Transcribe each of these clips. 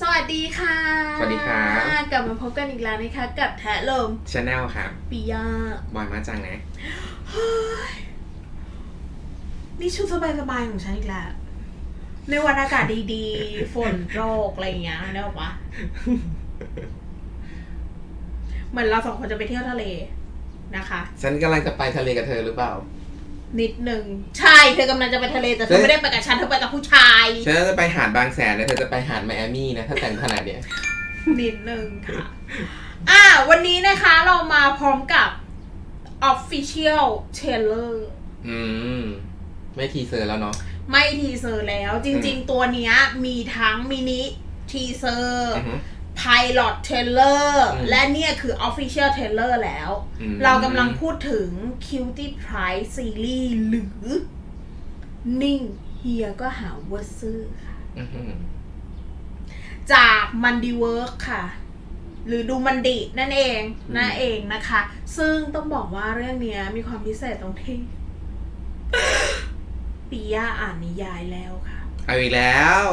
สวัสดีค่ะสวัสดีครับ กลับมาพบกันอีกแล้วนะคะ กับแทะลมชาแนลครับปิยาบอยมาจังนะนี่ชุดสบายๆของฉันอีกแล้ว ในวันอากาศดีๆ ฝนโรกอะไรอย่างเงี้ยนึกออกปะเหมือนเราสองคนจะไปเที่ยวทะเลนะคะ ฉันกำลังจะไปทะเลกับเธอหรือเปล่า นิดหนึ่งใช่เธอกำลังจะไปทะเลแต่เธอไม่ได้ไปกับฉันเธอไปกับผู้ชายฉันจะไปหาดบางแสนนะเธอจะไปหาดไมอามี่นะถ้าแต่งขนาดเนี้ยนิดนึงค่ะ อ่า วันนี้นะคะเรามาพร้อมกับ Official Trailer อืม ไม่ทีเซอร์แล้วเนาะไม่ทีเซอร์แล้ว จริง ๆ ตัวเนี้ยมีทั้งมินิทีเซอร์ อือฮึไพลอตเทเลอร์อืมและเนี่ยคือ Official Trailer แล้ว อืม เรากำลังพูดถึง Cutie Price Series หรือ นิ่งเฮียก็หาว่าซื่อค่ะ อือฮึจากมันดีเวิร์กค่ะ หรือดูมันดินั่นเองนั่นเองนะคะ ซึ่งต้องบอกว่าเรื่องเนี้ยมีความพิเศษตรงที่ ปิยาอ่านนิยายแล้วค่ะ เอาอีกแล้ว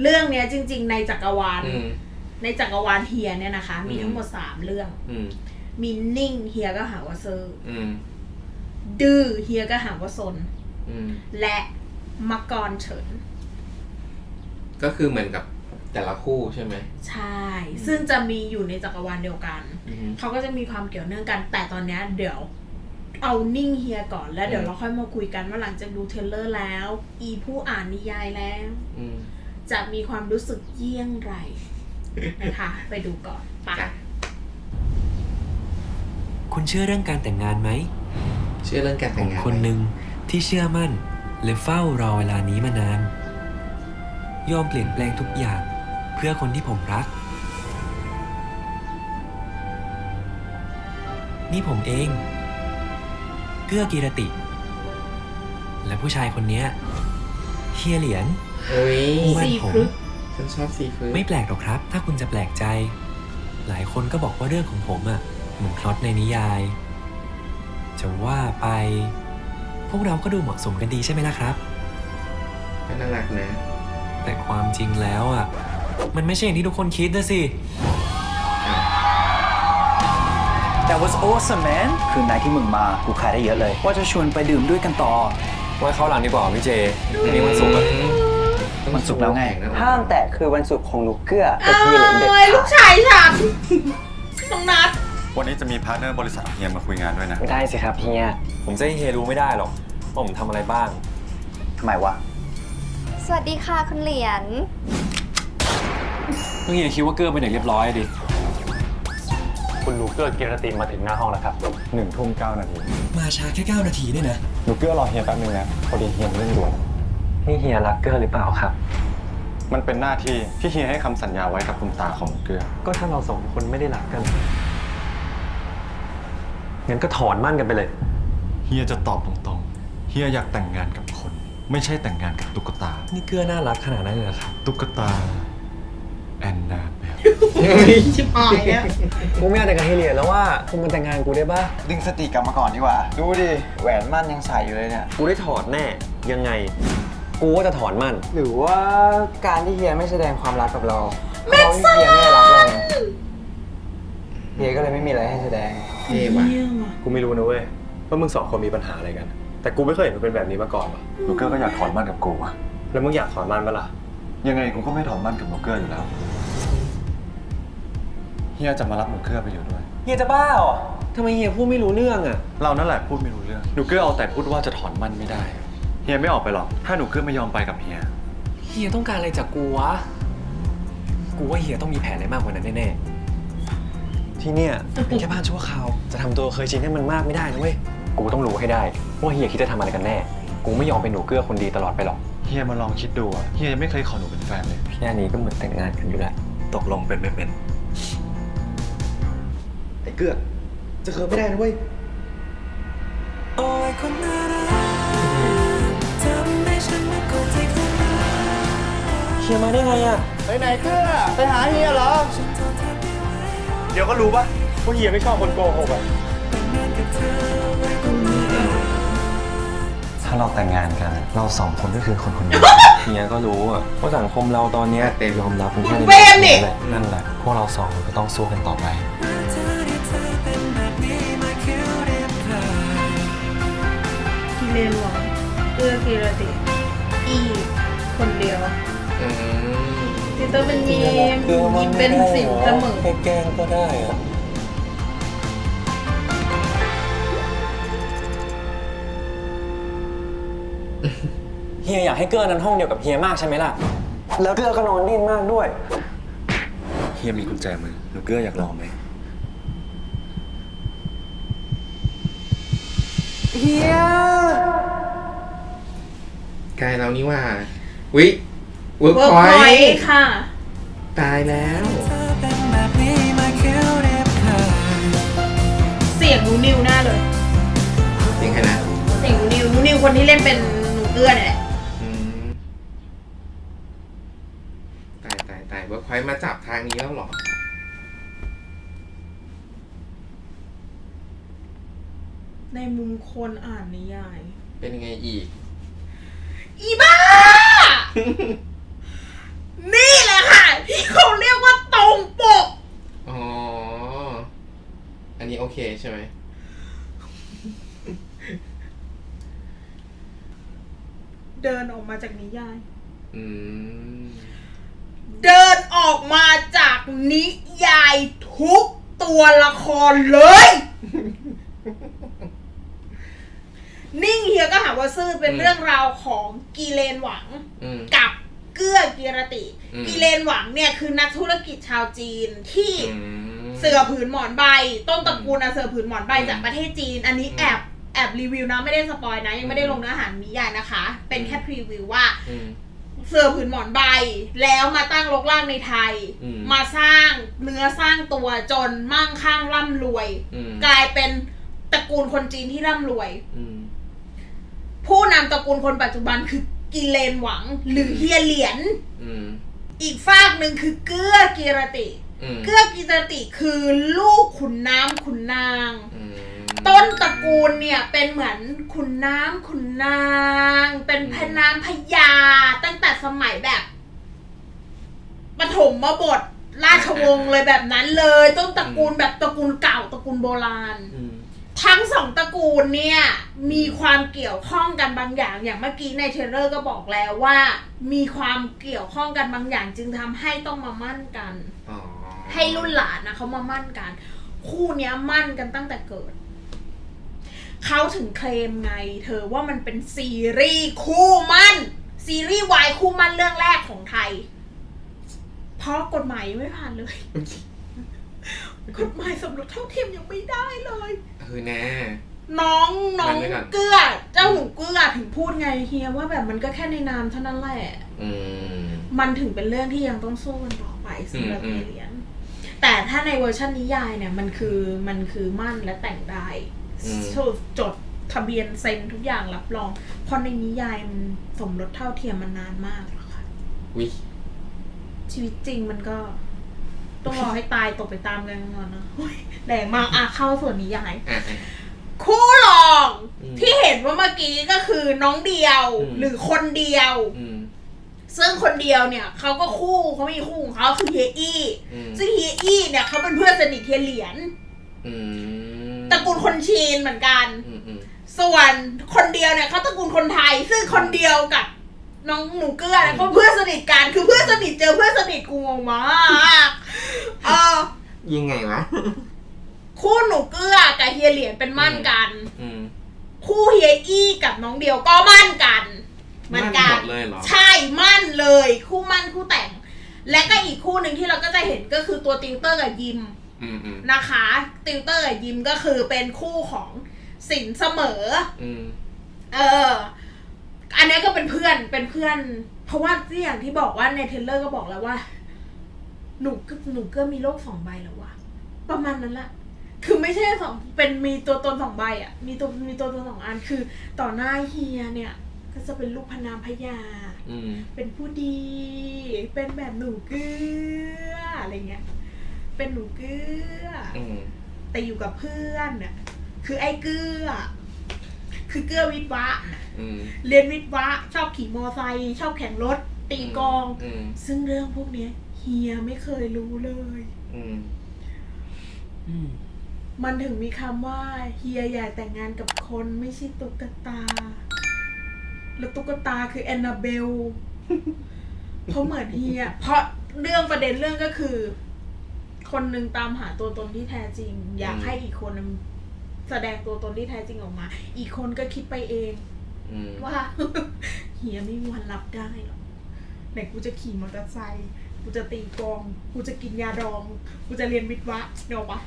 เรื่องเนี้ยจริง ๆ ในจักรวาลอืมในจักรวาลเฮียเนี่ยนะคะ มีอืมทั้งหมดสามเรื่อง อืมมีนิ่งเฮียก็หาว่าเซอร์อืมดื้อเฮียก็หาว่าซน อืมและมังกรเฉิน ก็คือเหมือนกับแต่ละคู่ใช่ไหม ใช่ซึ่งจะมีอยู่ในจักรวาลเดียวกัน อือฮึเขาก็จะมีความเกี่ยวเนื่องกัน แต่ตอนเนี้ยเดี๋ยวเอานิ่งเฮียก่อนแล้วเดี๋ยวอืม เราค่อยมาคุยกันว่าหลังจากดูเทรลเลอร์แล้ว อีผู้อ่านนิยายแล้ว อืม จะมีความรู้สึกเยี่ยงไรนะคะ ไปดูก่อนไปจ้ะคุณเชื่อเรื่องการแต่งงานไหมเชื่อเรื่องการผแต่งมงานคนหนึ่งที่เชื่อมั่น และเฝ้ารอเวลานี้มานาน ยอมเปลี่ยนแปลงทุกอย่างเพื่อคนที่ผมรัก นี่ผมเอง เกื้อกีรติ และผู้ชายคนเนี้ยเฮียเหรียญ เฮ้ยมันซีผมฟรุต ฉันชอบซีฟู้ดไม่แปลกหรอกครับ ถ้าคุณจะแปลกใจ หลายคนก็บอกว่าเรื่องของผมอะ่ะเหมือนพล็อตในนิยาย จะว่าไป พวกเราก็ดูเหมาะสมกันดีใช่ไหมล่ะครับ ก็น่ารักนะ แต่ความจริงแล้วอะ่ะ มันไม่ใช่อย่างที่ทุกคนคิดนะสิ That was awesome man คืนไหนที่มึงมากูขายได้เยอะเลย ว่าจะชวนไปดื่มด้วยกันต่อไว้เข้าหลังดีกว่าพี่เจนี่มันสูงอะ มันสุกร์แล้วไง ห้ามแตะคือวันศุกร์ของหนูเกื้อเอ้กับพี่เหลนเด็ดยลูกชายฉันน้องนัดวันนี้จะมีพาร์ทเนอร์บริษัทเฮียมาคุยงานด้วยนะไม่ได้สิครับเฮียผมจะให้เฮียรู้ไม่ได้หรอกว่าผมทำอะไรบ้าง ทำไมวะ สวัสดีค่ะคุณเหรียญเมื่อเฮียคิดว่าเกื้อเป็นเด็กเรียบร้อยดิ คุณลูเกอร์กิรติมาถึงหน้าห้องแล้วครับหนึ่งทุ่มเก้านาที มาช้าแค่ 9 นาทีเนี่ยนะ หนูเกื้อรอเฮียแป๊บนึงนะพอดีเฮียมีเรื่องด่วน นี่เฮียรักเกื้อหรือเปล่าครับ มันเป็นหน้าที่ที่เฮียให้คำสัญญาไว้กับคุณตาของหนูเกื้อก็ถ้าเราสองคนไม่ได้รักกัน งั้นก็ถอนมั่นกันไปเลย เฮียจะตอบตรงๆ เฮียอยากแต่งงานกับคน ไม่ใช่แต่งงานกับตุ๊กตา นี่เกื้อน่ารักขนาดนั้นเลยเหรอครับ ตุ๊กตา แอนนาเบลชิบหายแล้วกูไม่อยากแต่งงานเฮียเหรียญแล้วว่าคุณมาแต่งงานกูได้ปะดึงสติกลับมาก่อนดีกว่า ดูดิ แหวนมั่นยังใส่อยู่เลยเนี่ย กูได้ถอดแน่ ยังไง กูก็จะถอนมั่น หรือว่าการที่เฮียไม่แสดงความรักกับเราเพราะเฮียไม่ได้รักเราไงเฮียก็เลยไม่มีอะไรให้แสดง เท่ว่ะกูไม่รู้นะเว้ยว่ามึงสองคนมีปัญหาอะไรกัน แต่กูไม่เคยเห็นมึงเป็นแบบนี้มาก่อนว่ะหนูเกื้อก็อยากถอนมั่นกับกูอะแล้วมึงอยากถอนมั่นปะล่ะยังไงกูก็ไม่ถอนมั่นกับหนูเกื้ออยู่แล้ว เฮียจะมารับหนูเกื้อไปอยู่ด้วย เฮียจะบ้าเหรอทำไมเฮียพูดไม่รู้เรื่องอะ เรานั่นแหละพูดไม่รู้เรื่องหนูเกื้อเอาแต่พูดว่าจะถอนมั่นไม่ได้เฮียไม่ออกไปหรอก ถ้าหนูเกื้อไม่ยอมไปกับเฮีย เฮียต้องการอะไรจากกูวะ กูว่าเฮียต้องมีแผนอะไรมากกว่านั้นแน่ๆ ที่เนี่ยเป็นแค่บ้านชั่วคราว จะทำตัวเคยชินให้มันมากไม่ได้นะเว้ย กูต้องรู้ให้ได้ ว่าเฮียคิดจะทำอะไรกันแน่ กูไม่ยอมเป็นหนูเกื้อคนดีตลอดไปหรอก เฮียมาลองคิดดูอะเฮียยังไม่เคยขอหนูเป็นแฟนเลยแค่นี้ก็เหมือนแต่งงานกันอยู่แล้ว ตกลงเป็นไม่เป็น ไอ้เกื้อจะเคยไม่ได้นะเว้ย ฮียมาได้ไงอะ ไปไหนเกื้อไปหาเฮียเหรอ เดี๋ยวก็รู้ปะว่าเฮียไม่ชอบคนโกหกอะถ้าเราแต่งงานกัน เราสองคนก็คือคนคนเดียว เฮียก็รู้อะว่าสังคมเราตอนเนี้ยเต็มยอมรับกันแค่มึในงเป็นดิแหละนั่นแหละ พวกเราสองคนก็ต้องสู้กันต่อไป กิเลนหวังเอื้อกีรติอีคนเดียวอืม ติเตอร์เป็นมีมมีเป็นสินเสมอ แกล้งก็ได้อะเฮียอยากให้เกื้อนั้นห้องเดียวกับเฮียมากใช่ไหมล่ะ แล้วเกื้อก็นอนดิ้นมากด้วย เฮียมีกุญแจมือหนูเกื้ออยากลองไหมใกล้แล้วนี่ว่าวิ เวิร์กเวิร์กพอพอยยต์ค่ะ ตายแล้ว เสียงหนูนิวหน้าเลย เสียงใครนะเสียงหนูนิวหนูนิวคนที่เล่นเป็นหนูเกื้อเนี่ยแหละ อืมตายตายตายเวิร์กพอยต์มาจับทางนี้แล้วเหรอ ในมุมคนอ่านนิยาย เป็นยังไงอีก อีบ้านี่แหละค่ะ ที่เขาเรียกว่าตรงปก อ๋อ อันนี้โอเคใช่ไหม เดินออกมาจากนิยาย อืม เดินออกมาจากนิยายทุกตัวละครเลย นิ่งเฮียก็หาว่าซื่อเป็นอืมเรื่องราวของกีเลนหวัง อืม กับเกื้อกีรติ อืมกีเลนหวังเนี่ยคือนักธุรกิจชาวจีนที่อืม เสือผืนหมอนใบ ต้นตระกูลอะเสือผืนหมอนใบอืมจากประเทศจีน อันนี้อืมแอบแอบรีวิวนะไม่ได้สปอยนะ ยังไม่ได้อืมลงเนื้อหานิยายนะคะ เป็นแค่พรีวิวว่า อืม เสือผืนหมอนใบ แล้วมาตั้งรกรากในไทย อืม มาสร้างเนื้อสร้างตัวจนมั่งคั่งร่ำรวย อืมกลายเป็นตระกูลคนจีนที่ร่ำรวย อืมผู้นำตระกูลคนปัจจุบันคือ กิเลนหวัง หรือเฮียเหลียนอืม อีกฝากหนึ่งคือเกื้อกีรติ อืมเกื้อกีรติคือลูกขุนน้ำขุนนาง อืมต้นตระกูลเนี่ยเป็นเหมือนขุนน้ำขุนนาง เป็นพนามพญาตั้งแต่สมัยแบบปฐมบทราชวงศ์เลยแบบนั้นเลย ต้นตระกูลแบบตระกูลเก่าตระกูลโบราณ อืม ทั้งสองตระกูลเนี่ยมีความเกี่ยวข้องกันบางอย่าง อย่างเมื่อกี้ในเทรลเลอร์ก็บอกแล้วว่า มีความเกี่ยวข้องกันบางอย่าง จึงทำให้ต้องมามั่นกันอ๋อให้รุ่นหลานนะเขามามั่นกัน คู่เนี้ยมั่นกันตั้งแต่เกิด เขาถึงเคลมไง เธอว่ามันเป็นซีรีส์คู่มั่น ซีรีส์วายคู่มั่นเรื่องแรกของไทย เพราะกฎหมายยังไม่ผ่านเลย กฎหมายสมรสเท่าเทียมยังไม่ได้เลย เออแน่ น้องน้องมันไม่ก่อน เกลือเจ้าหนูเกลือถึงพูดไงเฮียว่าแบบมันก็แค่ในนามเท่านั้นแหละ อืม มันถึงเป็นเรื่องที่ยังต้องสู้กันต่อไปสำหรับอืมเอเลียน แต่ถ้าในเวอร์ชันนิยายเนี่ย มันคือมันคือมั่นและแต่งได้อืมจดทะเบียนเซ็นทุกอย่างรับรอง เพราะในนิยายมันสมรสเท่าเทียมมานานมากแล้วค่ะ วิชีวิตจริงมันก็ ต้องรอให้ตายตกไปตามกันก่อนนะโอ้ยแรงมากอะเข้าส่วนนิยายอะอะคู่รองอืมที่เห็นว่าเมื่อกี้ก็คือน้องเดียวอืมหรือคนเดียวอืมซึ่งคนเดียวเนี่ยเขาก็คู่เขามีคู่ของเขาคือเฮียอี้อืมซึ่งเฮียอี้เนี่ยเขาเป็นเพื่อนสนิทเฮียเหรียญอืมตระกูลคนชีนเหมือนกันอืมอืมส่วนคนเดียวเนี่ยเขาตระกูลคนไทย ซึ่งคนเดียวกับน้องหนูเกื้อเนี่ยเขาเพื่อนสนิทกันคือเพื่อนสนิทเจอเพื่อนสนิทกูงงมาก เออ ยังไงวะ คู่หนูเกื้อกับเฮียเหรียญเป็นมั่นกัน อืมคู่เฮียอี้กับน้องเดียวก็มั่นกันเหมือนกัมั่นนหมดเลยเหรอ ใช่มั่นเลยคู่มั่นคู่แต่ง และก็อีกคู่หนึ่งที่เราก็จะเห็นก็คือตัวติวเตอร์กับยิมอืมอืมนะคะ ติวเตอร์กับยิมก็คือเป็นคู่ของสินเสมอ อืมเออ อันนี้ก็เป็นเพื่อนเป็นเพื่อน เพราะว่าที่อย่างที่บอกว่าในเทรลเลอร์ก็บอกแล้วว่า หนูก็หนูก็มีโลกสองใบแล้ววะประมาณนั้นแหละคือไม่ใช่สองเป็นมีตัวตนสองใบอะ มีตัวมีตัวตนสองอันคือ ต่อหน้าเฮียเนี่ย ก็จะเป็นลูกพนามพญาอืมเป็นผู้ดี เป็นแบบหนูเกลืออะไรเงี้ยเป็นหนูเกลืออืมแต่อยู่กับเพื่อนน่ะคือไอ้เกลือคือเกื้อวิทย์วะอืมเรียนวิทย์วะ ชอบขี่มอไซค์ชอบแข่งรถตีกลองอืมซึ่งเรื่องพวกเนี้ย เฮียไม่เคยรู้เลย อืม อืมมันถึงมีคำว่าเฮียอยากแต่งงานกับคนไม่ใช่ตุ๊กตา แล้วตุ๊กตาคือแอนนาเบล เพราะเหมือนเฮีย เพราะเรื่องประเด็นเรื่องก็คือ คนหนึ่งตามหาตัวตนที่แท้จริง อยากอืมให้อีกคนนึงแสดงตัวตนที่แท้จริงออกมา อีกคนก็คิดไปเอง อืมว่า เฮียไม่มีวันรับได้หรอกไหนกูจะขี่มอเตอร์ไซค์ กูจะตีกลองกูจะกินยาดอง กูจะเรียนวิทย์วะเดี๋ยวปะ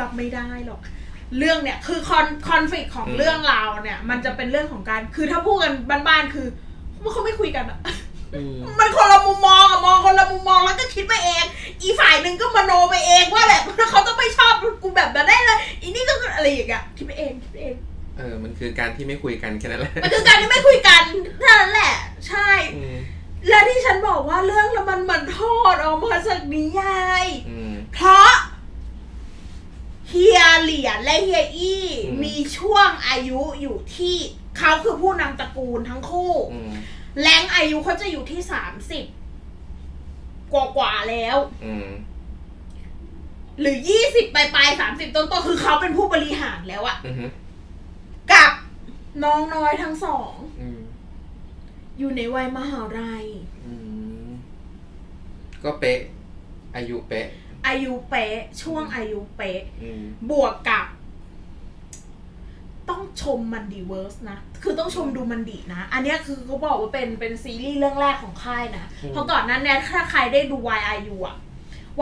รับไม่ได้หรอก เรื่องเนี่ยคือคอนคอนฟ lict ของเรื่องราวเนี่ย มันจะเป็นเรื่องของการ คือถ้าพูดกันบ้านๆคือเขาไม่คุยกันอะอืมมันคนละมุมมองอะมองคนละมุมมองแล้วก็คิดไปเอง อีฝ่ายหนึ่งก็มโนไปเองว่าแบบเขาต้องไม่ชอบกูแบบนั้นได้เลยอีนี่ก็อะไรอย่างเงี้ยคิดไปเองคิดไปเองเออ มันคือการที่ไม่คุยกันแค่นั้นแหละ มันคือการที่ไม่คุยกันเท่านั้นแหละ ใช่อืม และที่ฉันบอกว่าเรื่องแล้วมันเหมือนทอดออกมาจากนิยายอืม เพราะเฮียเหรียญและเฮียอี้อืม มีช่วงอายุอยู่ที่เขาคือผู้นำตระกูลทั้งคู่ อืมแรงอายุเขาจะอยู่ที่สามสิบกว่ากว่าๆแล้ว อืมหรือยี่สิบปลายปลายสามสิบต้นๆคือเขาเป็นผู้บริหารแล้วอะอืมกับน้องน้อยทั้งสอง อืม อยู่ในวัยมหาลัย อืมก็เป๊ะ อายุเป๊ะ อายุเป๊ะ ช่วงอายุเป๊ะ อืม บวกกับ ต้องชมมันดีเวิร์สนะ คือต้องชมดูมันดีนะ อันเนี้ยคือเขาบอกว่าเป็นเป็นซีรีส์เรื่องแรกของค่ายนะ อืม เพราะก่อนหนั้นเนี่ยถ้าใครได้ดู YIU อะ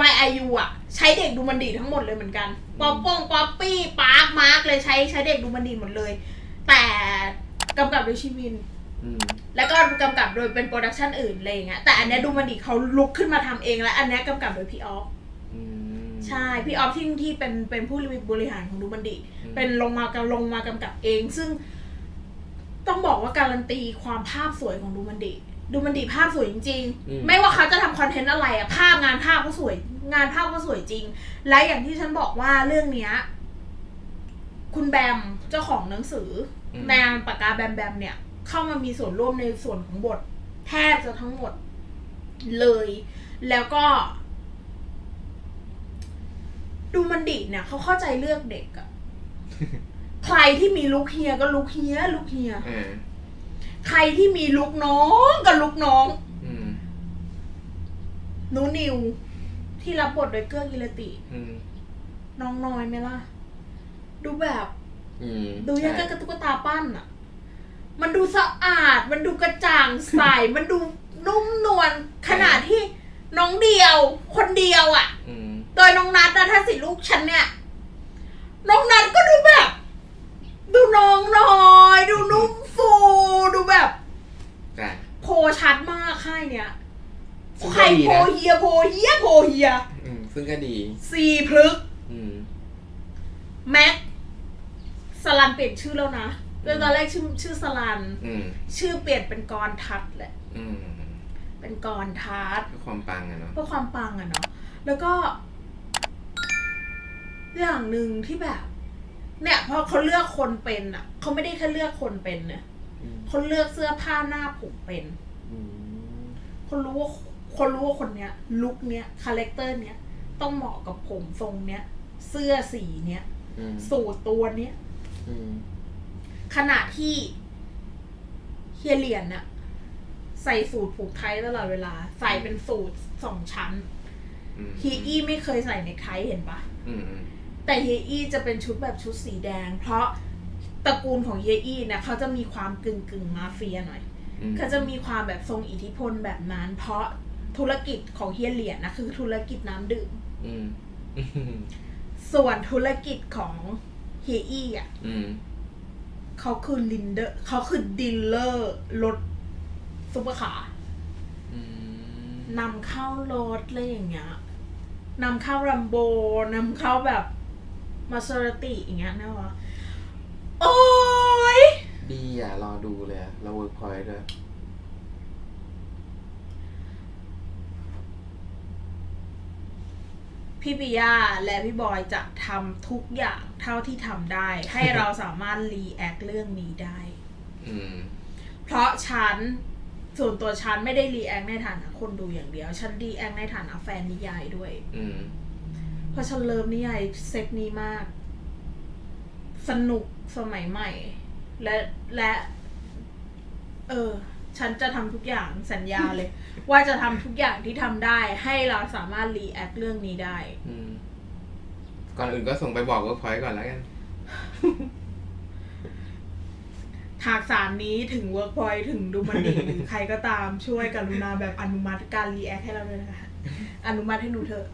YIU อะใช้เด็กดูมันดีทั้งหมดเลยเหมือนกันป๊อปปงป๊อปปี้ปาร์คมาร์กเลยใช้ใช้เด็กดูมันดีหมดเลย แต่กำกับโดยชิวินอืม แล้วก็กำกับโดยเป็นโปรดักชันอื่นอะไรอย่างเงี้ยแต่อันเนี้ยดูมันดีเขาลุกขึ้นมาทำเองและอันเนี้ยกำกับโดยพี่ออฟอืมใช่พี่ออฟที่ที่เป็นเป็นผู้บริหารของดูมันดีอืมเป็นลงมากลงมากำกับเอง ซึ่ง ต้องบอกว่าการันตีความภาพสวยของดูมันดีดูมันดีภาพสวยจริงอืมๆไม่ว่าเขาจะทำคอนเทนต์อะไรอะภาพงานภาพก็สวย งานภาพก็สวยจริง และอย่างที่ฉันบอกว่าเรื่องเนี้ย คุณแบมเจ้าของหนังสืออมแนวปากกาแบมแบมเนี่ย เข้ามามีส่วนร่วมในส่วนของบท แทบจะทั้งหมดเลย แล้วก็ ดูมันดีเนี่ยเขาเข้าใจเลือกเด็กอะใครที่มีลูกเฮียก็ลูกเฮียลูกเฮียอ่าใครที่มีลูกน้องก็ลูกน้องอืมหนูนิว ที่รับบทโดยเกื้อกิรติอืมน้องน้อยไหมล่ะ ดูแบบอืมดูยังใช่กับตุ๊กตาปั้นอะ มันดูสะอาด มันดูกระจ่างใส มันดูนุ่มนวลขนาดที่น้องเดียว คนเดียวอะอืม โดยน้องนัดนะถ้าสิลูกฉันเนี่ย น้องนัดก็ดูแบบ ดูน้องน้อย ดูนุ่มฟูดูแบบ อะ โพชัดมากค่ายเนี้ยซึ่งใครก็ดีโพนะเฮียโพเฮียโพเฮียอืม ซึ่งก็ดีซีพลึกอืม แม็กสลันเปลี่ยนชื่อแล้วนะ เรื่องตอนแรกชื่อชื่อสลันอืมชื่อเปลี่ยนเป็นกรทัศน์แหละอืมเป็นกรทัศน์เพื่อความปังอะเนาะเพื่อความปังอะเนาะแล้วก็ อย่างหนึ่งที่แบบ เนี่ยพอเขาเลือกคนเป็นอะเขาไม่ได้แค่เลือกคนเป็นเนี่ยอืมเขาเลือกเสื้อผ้าหน้าผมเป็นอืมคนรู้ว่าคนรู้ว่าคนเนี้ย ลุคเนี้ยคาแรคเตอร์เนี้ยต้องเหมาะกับผมทรงเนี้ย เสื้อสีเนี้ยอืมสูตรตัวเนี้ยอืม ขณะที่เฮียเหรียญน่ะ ใส่สูตรผูกไทยตลอดเวลา ใส่เป็นสูตรสองชั้นอืมเฮียอี้ไม่เคยใส่ในไทยเห็นปะอืมอืมแต่เฮียอี้จะเป็นชุดแบบชุดสีแดง เพราะตระกูลของเฮียอี้เนี่ยเขาจะมีความกึ่งกึ่งๆมาเฟียหน่อยอืมเขาจะมีความแบบทรงอิทธิพลแบบนั้น เพราะธุรกิจของเฮียเหรียญนะคือธุรกิจน้ำดื่มอืมอืมส่วนธุรกิจของเฮียอี้อะอืม เขาคือลินเดอร์เขาคือดีลเลอร์รถซุปเปอร์คาร์อืมนำเข้ารถอะไรอย่างเงี้ยนำเข้ารัมโบนำเข้าแบบมาเซอร์ติอย่างเงี้ยนะวะโอ้ยดีอะ รอดูเลยอะเราเวิร์กพอยต์ด้วย พพี่ปิยาและพี่บอยจะทำทุกอย่างเท่าที่ทำได้ ให้เราสามารถรีแอคเรื่องนี้ได้ อืม เพราะฉันส่วนตัวฉันไม่ได้รีแอคในฐานะคนดูอย่างเดียว ฉันรีแอคในฐานะแฟนนิยายด้วย อืม เพราะฉันเลิฟนิยายเซตนี้มาก สนุกสมัยใหม่ และและ เออ ฉันจะทำทุกอย่างสัญญาเลย ว่าจะทำทุกอย่างที่ทำได้ ให้เราสามารถรีแอคเรื่องนี้ได้อืมก่อนอื่นก็ส่งไปบอกเวิร์กพอยต์ก่อนแล้วกันหากสารนี้ถึงเวิร์กพอยถึงดูมันดีหรือใครก็ตามช่วยกรุณาแบบอนุมัติการรีแอคให้เราด้วยนะคะอนุมัติให้หนูเถอะ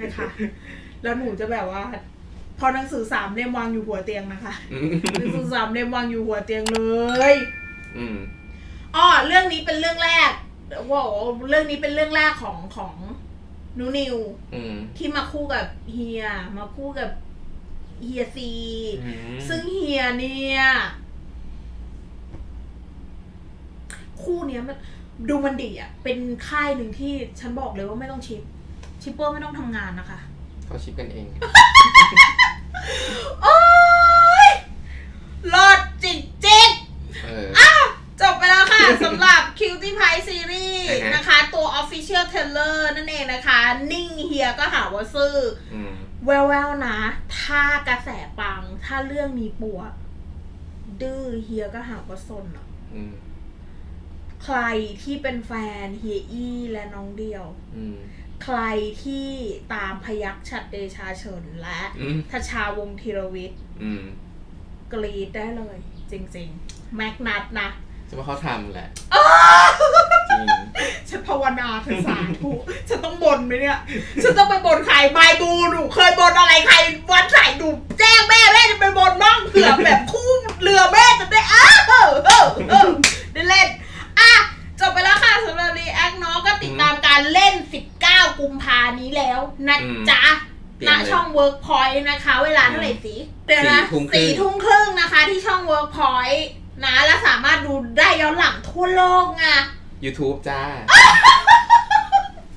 นะคะแล้วหนูจะแบบว่า พอหนังสือสามเล่มวางอยู่หัวเตียงนะคะอืมหนังสือสามเล่มวางอยู่หัวเตียงเลย อืม อ๋อเรื่องนี้เป็นเรื่องแรกว่าเรื่องนี้เป็นเรื่องแรกของของนูนิวอืม ที่มาคู่กับเฮีย มาคู่กับเฮียซี อืมซึ่งเฮียเนี่ย คู่เนี้ยมันดูมันดีอะ เป็นค่ายหนึ่งที่ฉันบอกเลยว่าไม่ต้องชิป ชิปเปอร์ไม่ต้องทำงานนะคะ เขาชิปกันเอง โอ้ยรอดำหรับ Cutie Pie Series อ่าฮะ นะคะ ตัว Official Trailer นั่นเองนะคะ นิ่งเฮียก็หาว่าซื่ออืมแววๆนะ ถ้ากระแสปัง ถ้าเรื่องนี้ปัว ดื้อเฮียก็หาว่าซนอะอืมใครที่เป็นแฟนเฮียอี้และน้องเดียว อืมใครที่ตามพยักชัดเดชาเฉินและอืมทชาวงศ์ธีรวิทย์อืมกรีดได้เลย จริง ๆ แม็กนัทนะ จะว่าเขาทำแหละจริงฉันภาวนาเธอสาธุฉันต้องบนไหมเนี่ย ฉันต้องไปบนใครบายบูหนูเคยบนอะไรใครวันไหนหนูแจ้งแม่แม่จะไปบนบ้างเผื่อแบบคู่เรือแม่จะได้อ้าวเออเออเออได้เล่นอะจบไปแล้วค่ะสำหรับรีแอคเนาะก็ติดตามการเล่น 19 กุมภานี้แล้วนะจ๊ะเตรียณมเลยช่อง Workpoint นะคะ เวลาเท่าไหร่สิเดี๋ยวนะสี่ทุ่มครึ่งสี่ทุ่มครึ่งนะคะที่ช่อง Workpoint นะ และสามารถดูได้ย้อนหลังทั่วโลกไง YouTube จ้า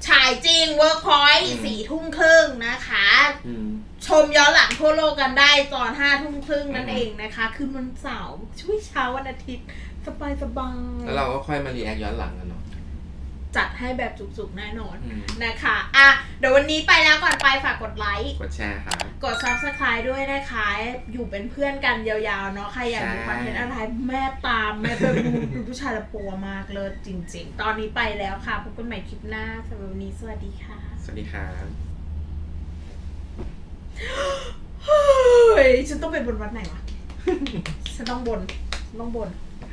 ฉายจริง Workpoint อืม สี่ทุ่มครึ่งนะคะ อืม ชมย้อนหลังทั่วโลกกันได้ตอนห้าทุ่มครึ่งนั่นอืม เองนะคะ คืนวันเสาร์ช่วยเช้าวันอาทิตย์ สบายสบายแล้วเราก็ค่อยมารีแอคย้อนหลังกันเนาะ จัดให้แบบจุกๆแน่นอนอืมนะคะอะเดี๋ยววันนี้ไปแล้วก่อนไปฝากกดไลค์กดแชร์ครับกด subscribe ด้วยนะคะ อยู่เป็นเพื่อนกันยาวๆเนาะใครอยากดูใช่คอนเทนต์อะไรแม่ตามแม่ไปดูดูผู้ชายละปัวมากเลยจริง ๆ ตอนนี้ไปแล้วค่ะพบกันใหม่คลิปหน้าสำหรับวันนี้สวัสดีค่ะ สวัสดีครับเฮ้ยฉันต้องไปบนวัดไหนวะฉันต้องบนฉันต้องบน